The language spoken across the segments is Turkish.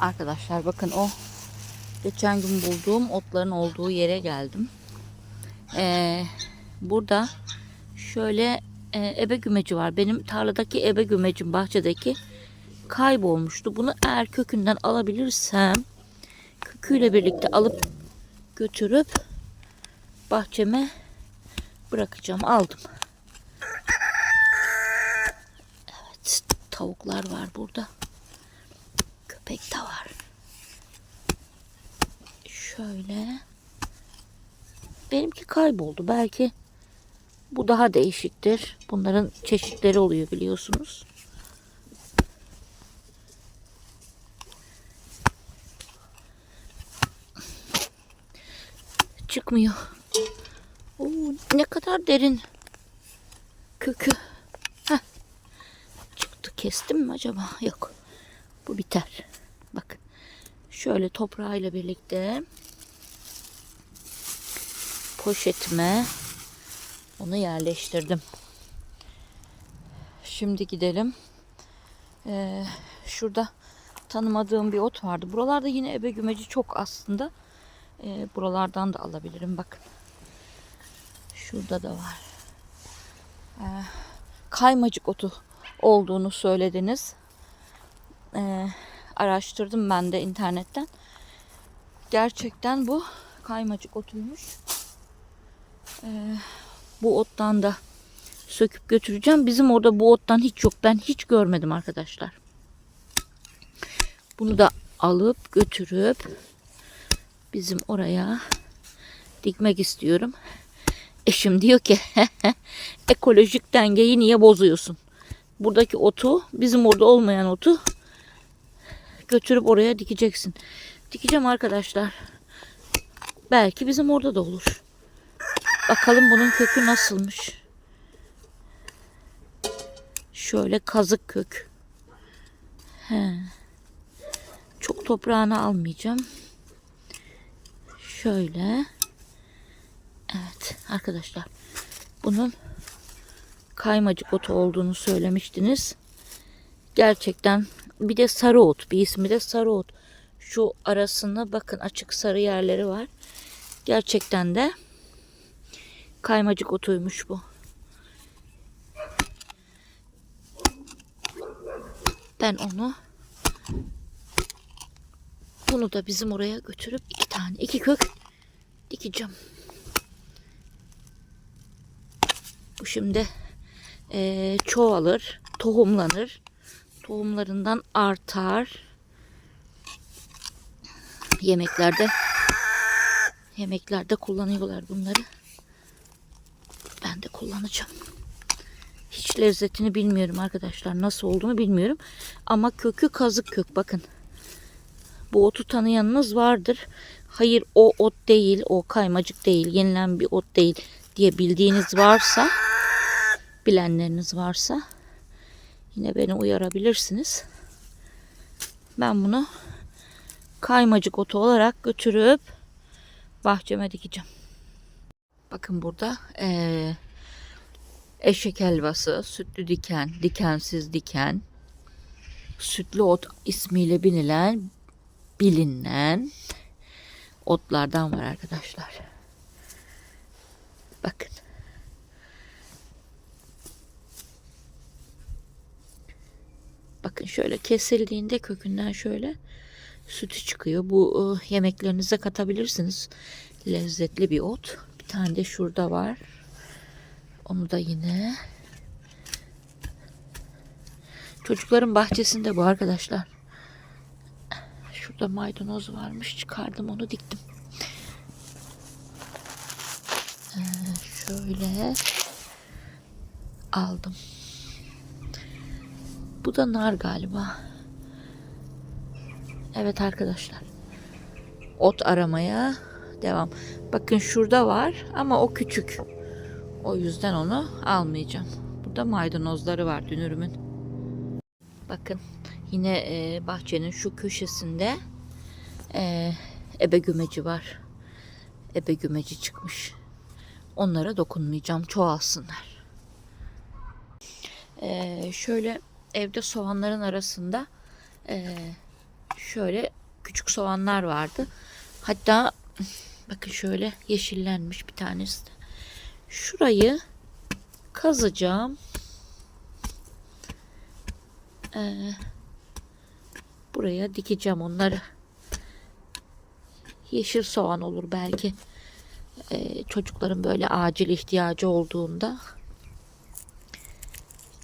Arkadaşlar bakın o geçen gün bulduğum otların olduğu yere geldim. Ee, burada şöyle e, ebe gümeci var. Benim tarladaki ebe gümecim bahçedeki kaybolmuştu. Bunu eğer kökünden alabilirsem köküyle birlikte alıp götürüp bahçeme bırakacağım. Aldım. Evet, tavuklar var burada. Köpek de var. Şöyle. Benimki kayboldu. Belki bu daha değişiktir. Bunların çeşitleri oluyor biliyorsunuz. Çıkmıyor. Oo, ne kadar derin kökü. Heh. Çıktı. Kestim mi acaba? Yok. Bu biter. Şöyle toprağıyla birlikte poşetime onu yerleştirdim. Şimdi gidelim. Ee, şurada tanımadığım bir ot vardı. Buralarda yine ebe gümeci çok aslında. Ee, buralardan da alabilirim. Bakın. Şurada da var. Ee, kaymacık otu olduğunu söylediniz. Ee, araştırdım ben de internetten. Gerçekten bu kaymacık otuymuş. Ee, bu ottan da söküp götüreceğim. Bizim orada bu ottan hiç yok. Ben hiç görmedim arkadaşlar. Bunu da alıp götürüp bizim oraya dikmek istiyorum. Eşim diyor ki ekolojik dengeyi niye bozuyorsun? Buradaki otu bizim orada olmayan otu götürüp oraya dikeceksin. Dikeceğim arkadaşlar. Belki bizim orada da olur. Bakalım bunun kökü nasılmış. Şöyle kazık kök. He. Çok toprağını almayacağım. Şöyle. Evet arkadaşlar. Bunun kaymacık otu olduğunu söylemiştiniz. Gerçekten bir de sarı ot. Bir ismi de sarı ot. Şu arasında bakın açık sarı yerleri var. Gerçekten de kaymacık otuymuş bu. Ben onu bunu da bizim oraya götürüp iki tane iki kök dikeceğim. Bu şimdi eee, çoğalır, tohumlanır. Tohumlarından artar. Yemeklerde yemeklerde kullanıyorlar bunları. Ben de kullanacağım. Hiç lezzetini bilmiyorum arkadaşlar. Nasıl olduğunu bilmiyorum. Ama kökü kazık kök bakın. Bu otu tanıyanınız vardır. Hayır o ot değil, o kaymacık değil, yenilen bir ot değil diye bildiğiniz varsa, bilenleriniz varsa yine beni uyarabilirsiniz. Ben bunu kaymacık otu olarak götürüp bahçeme dikeceğim. Bakın burada eee, eşek helvası, sütlü diken, dikensiz diken, sütlü ot ismiyle bilinen, bilinen otlardan var arkadaşlar. Bakın. Bakın şöyle kesildiğinde kökünden şöyle sütü çıkıyor. Bu e, yemeklerinize katabilirsiniz. Lezzetli bir ot. Bir tane de şurada var. Onu da yine çocukların bahçesinde bu arkadaşlar. Şurada maydanoz varmış. Çıkardım onu diktim. Ee, şöyle aldım. Bu da nar galiba. Evet arkadaşlar. Ot aramaya devam. Bakın şurada var ama o küçük. O yüzden onu almayacağım. Burada maydanozları var dünürümün. Bakın yine e, bahçenin şu köşesinde e, ebe gümeci var. Ebe gümeci çıkmış. Onlara dokunmayacağım. Çoğalsınlar. E, şöyle evde soğanların arasında e, şöyle küçük soğanlar vardı. Hatta bakın şöyle yeşillenmiş bir tanesi de. Şurayı kazacağım. Ee, buraya dikeceğim onları. Yeşil soğan olur belki. Ee, çocukların böyle acil ihtiyacı olduğunda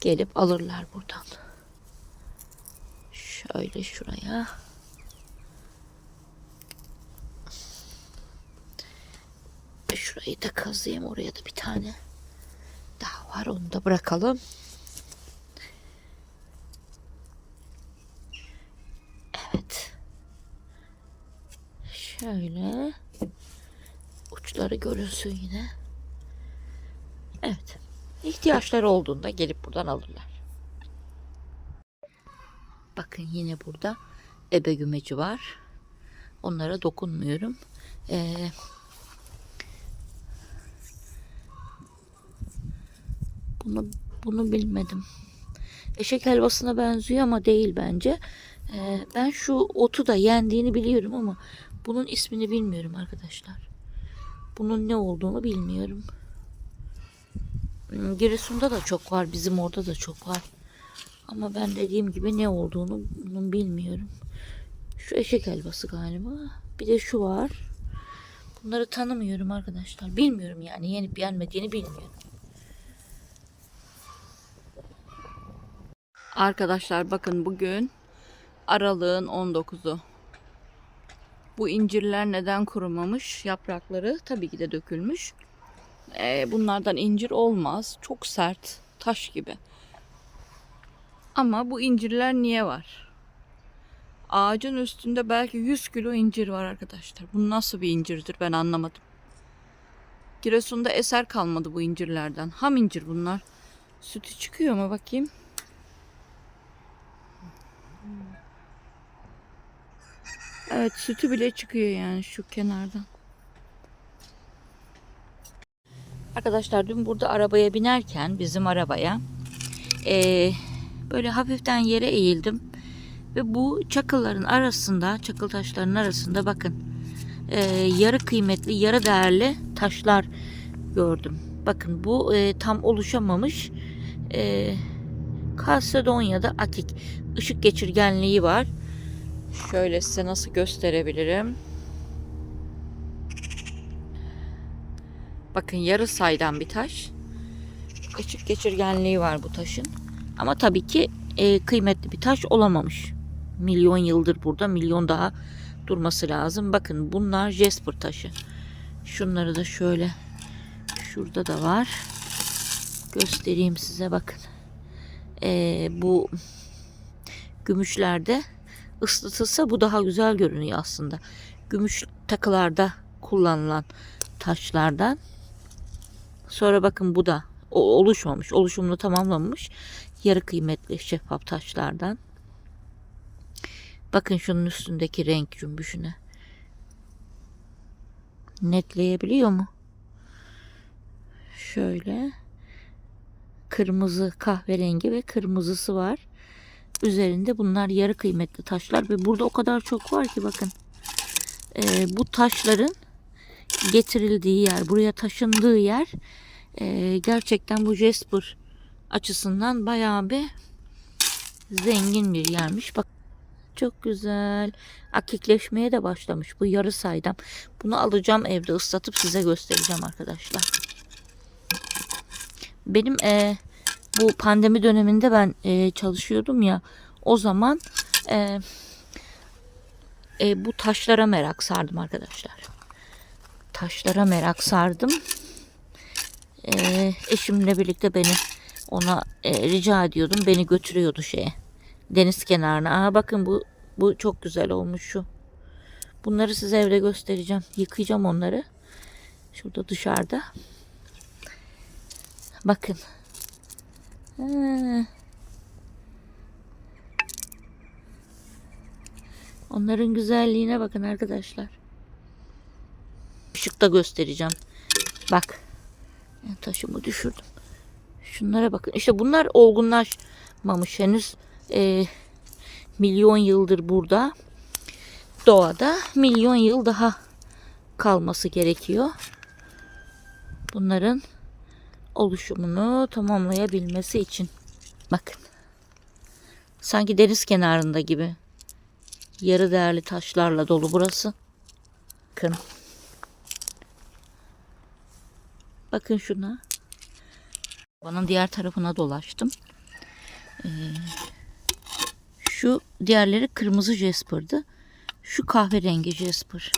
gelip alırlar buradan. Şöyle şuraya. Şurayı da kazıyım. Oraya da bir tane daha var. Onu da bırakalım. Evet. Şöyle uçları görünsün yine. Evet. İhtiyaçları olduğunda gelip buradan alırlar. Bakın yine burada ebe gümeci var. Onlara dokunmuyorum. Ee, bunu bunu bilmedim. Eşek helvasına benziyor ama değil bence. Ee, ben şu otu da yendiğini biliyorum ama bunun ismini bilmiyorum arkadaşlar. Bunun ne olduğunu bilmiyorum. Hmm, Giresun'da da çok var. Bizim orada da çok var. Ama ben dediğim gibi ne olduğunu bunun bilmiyorum. Şu eşek helvası galiba. Bir de şu var. Bunları tanımıyorum arkadaşlar. Bilmiyorum yani yenip yenmediğini bilmiyorum. Arkadaşlar bakın bugün aralığın 19'u. Bu incirler neden kurumamış? Yaprakları tabii ki de dökülmüş. Ee, bunlardan incir olmaz. Çok sert, taş gibi. Ama bu incirler niye var? Ağacın üstünde belki 100 kilo incir var arkadaşlar. Bu nasıl bir incirdir ben anlamadım. Giresun'da eser kalmadı bu incirlerden. Ham incir bunlar. Sütü çıkıyor mu bakayım? Evet sütü bile çıkıyor yani şu kenardan. Arkadaşlar dün burada arabaya binerken bizim arabaya eee, böyle hafiften yere eğildim. Ve bu çakılların arasında, çakıl taşlarının arasında bakın eee, yarı kıymetli, yarı değerli taşlar gördüm. Bakın bu eee, tam oluşamamış eee Kalsedonya'da atik ışık geçirgenliği var. Şöyle size nasıl gösterebilirim? Bakın yarı saydam bir taş. Işık geçirgenliği var bu taşın. Ama tabii ki e, kıymetli bir taş olamamış. Milyon yıldır burada. Milyon daha durması lazım. Bakın bunlar Jasper taşı. Şunları da şöyle şurada da var. Göstereyim size bakın. E, bu gümüşlerde ıslatılsa bu daha güzel görünüyor aslında. Gümüş takılarda kullanılan taşlardan. Sonra bakın bu da oluşmamış, oluşumunu tamamlamış yarı kıymetli şeffaf taşlardan. Bakın şunun üstündeki renk cümbüşüne. Netleyebiliyor mu? Şöyle kırmızı kahverengi ve kırmızısı var. Üzerinde bunlar yarı kıymetli taşlar ve burada o kadar çok var ki bakın. Ee, bu taşların getirildiği yer, buraya taşındığı yer e, gerçekten bu Jasper açısından bayağı bir zengin bir yermiş. Bak çok güzel. Akikleşmeye de başlamış bu yarı saydam. Bunu alacağım evde ıslatıp size göstereceğim arkadaşlar. Benim e, bu pandemi döneminde ben e, çalışıyordum ya o zaman e, e, bu taşlara merak sardım arkadaşlar. Taşlara merak sardım. E, eşimle birlikte beni ona e, rica ediyordum. Beni götürüyordu şeye. Deniz kenarına. Aa bakın bu bu çok güzel olmuş şu. Bunları size evde göstereceğim. Yıkayacağım onları. Şurada dışarıda. Bakın. Ha. Onların güzelliğine bakın arkadaşlar. Işıkta göstereceğim. Bak. Taşımı düşürdüm. Şunlara bakın. İşte bunlar olgunlaşmamış henüz. e, milyon yıldır burada. doğada milyon yıl daha kalması gerekiyor. Bunların oluşumunu tamamlayabilmesi için. Bakın. Sanki deniz kenarında gibi. Yarı değerli taşlarla dolu burası. Bakın. Bakın şuna. Banın diğer tarafına dolaştım. Ee, şu diğerleri kırmızı jasper'dı. Şu kahverengi jasper.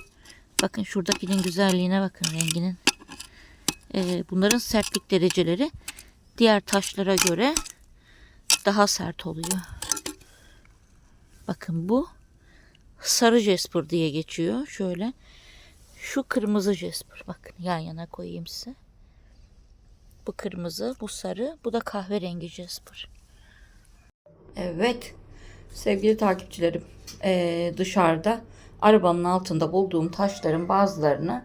Bakın şuradakinin güzelliğine bakın renginin. Ee, bunların sertlik dereceleri diğer taşlara göre daha sert oluyor. Bakın bu sarı jasper diye geçiyor. Şöyle. Şu kırmızı jasper. Bakın yan yana koyayım size. Bu kırmızı, bu sarı, bu da kahverengi jasper. Evet. Sevgili takipçilerim, eee, dışarıda arabanın altında bulduğum taşların bazılarını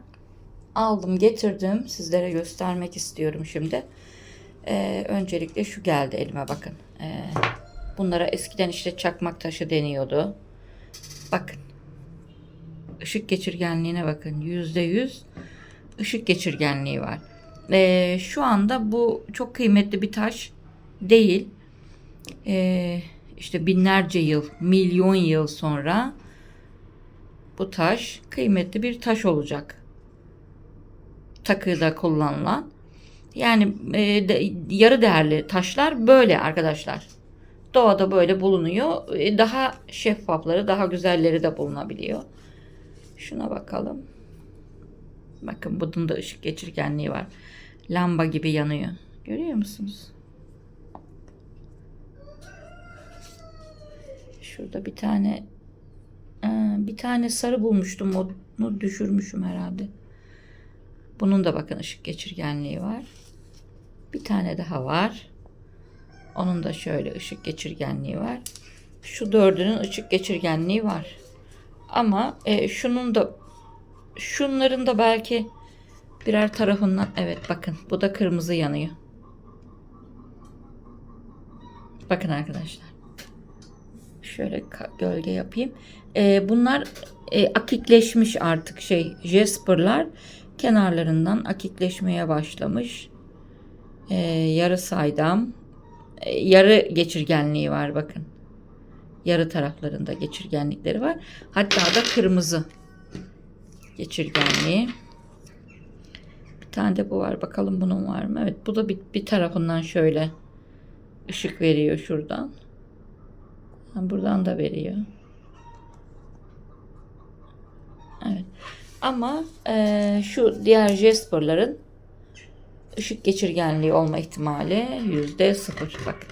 aldım, getirdim. Sizlere göstermek istiyorum şimdi. Eee, öncelikle şu geldi elime bakın. Eee, bunlara eskiden işte çakmak taşı deniyordu. Bakın. Işık geçirgenliğine bakın. Yüzde yüz ışık geçirgenliği var. Eee, şu anda bu çok kıymetli bir taş değil. Eee işte binlerce yıl, milyon yıl sonra bu taş kıymetli bir taş olacak. Takıda kullanılan. Yani e, de- yarı değerli taşlar böyle arkadaşlar. Doğada böyle bulunuyor. E, daha şeffafları, daha güzelleri de bulunabiliyor. Şuna bakalım. Bakın bunun da ışık geçirgenliği var. Lamba gibi yanıyor. Görüyor musunuz? Şurada bir tane bir tane sarı bulmuştum. Onu düşürmüşüm herhalde. Bunun da bakın ışık geçirgenliği var. Bir tane daha var. Onun da şöyle ışık geçirgenliği var. Şu dördünün ışık geçirgenliği var. Ama e, şunun da şunların da belki birer tarafından evet bakın bu da kırmızı yanıyor. Bakın arkadaşlar. Şöyle gölge yapayım. Ee, bunlar e, akikleşmiş artık şey jasperlar kenarlarından akikleşmeye başlamış. Ee, yarı saydam, e, yarı geçirgenliği var bakın. Yarı taraflarında geçirgenlikleri var. Hatta da kırmızı geçirgenliği. Tane de bu var. Bakalım bunun var mı? Evet bu da bir, bir tarafından şöyle ışık veriyor şuradan. Ha, Buradan da veriyor. Evet. Ama eee, şu diğer Jasper'ların ışık geçirgenliği olma ihtimali yüzde sıfır. Bak.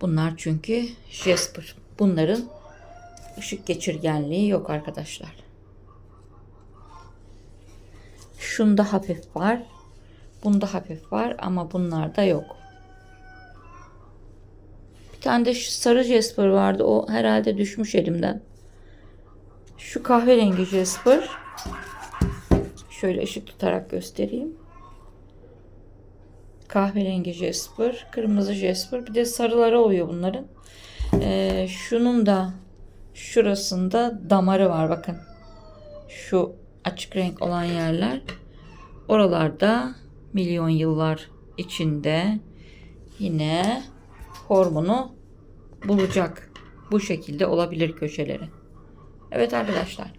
Bunlar çünkü Jasper. Bunların ışık geçirgenliği yok arkadaşlar. Şunda hafif var. Bunda hafif var ama bunlarda yok. Bir tane de şu sarı Jasper vardı. O herhalde düşmüş elimden. Şu kahverengi Jasper. Şöyle ışık tutarak göstereyim. Kahverengi Jasper, kırmızı Jasper, bir de sarıları oluyor bunların. Ee, şunun da şurasında damarı var bakın. Şu açık renk olan yerler. Oralarda milyon yıllar içinde yine hormonu bulacak. Bu şekilde olabilir köşeleri. Evet arkadaşlar.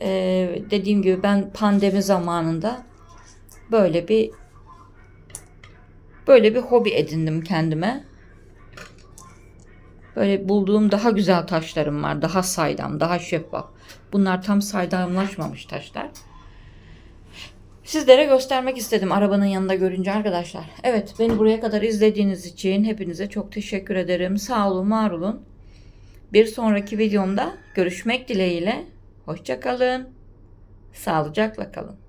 Ee, dediğim gibi ben pandemi zamanında böyle bir böyle bir hobi edindim kendime. Böyle bulduğum daha güzel taşlarım var. Daha saydam, daha şeffaf. Bunlar tam saydamlaşmamış taşlar. Sizlere göstermek istedim arabanın yanında görünce arkadaşlar. Evet beni buraya kadar izlediğiniz için hepinize çok teşekkür ederim. Sağ olun, var olun. Bir sonraki videomda görüşmek dileğiyle. Hoşçakalın. Sağlıcakla kalın.